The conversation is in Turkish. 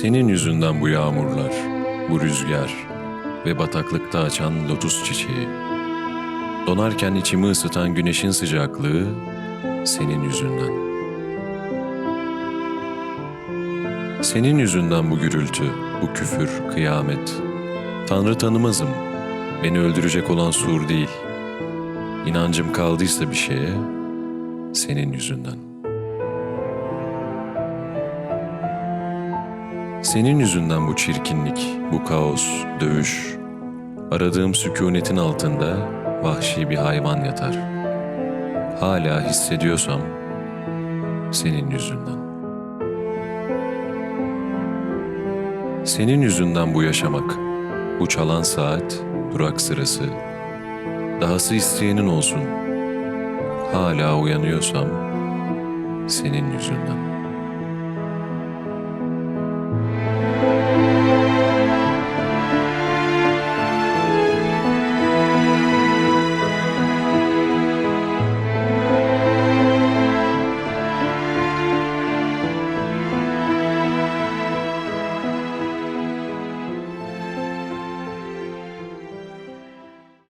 Senin yüzünden bu yağmurlar, bu rüzgar ve bataklıkta açan lotus çiçeği. Donarken içimi ısıtan güneşin sıcaklığı senin yüzünden. Senin yüzünden bu gürültü, bu küfür, kıyamet. Tanrı tanımazım. Beni öldürecek olan sur değil. İnancım kaldıysa bir şeye, senin yüzünden. Senin yüzünden bu çirkinlik, bu kaos, dövüş. Aradığım sükunetin altında vahşi bir hayvan yatar. Hala hissediyorsam senin yüzünden. Senin yüzünden bu yaşamak, bu çalan saat, durak sırası. Dahası isteyenin olsun. Hala uyanıyorsam senin yüzünden.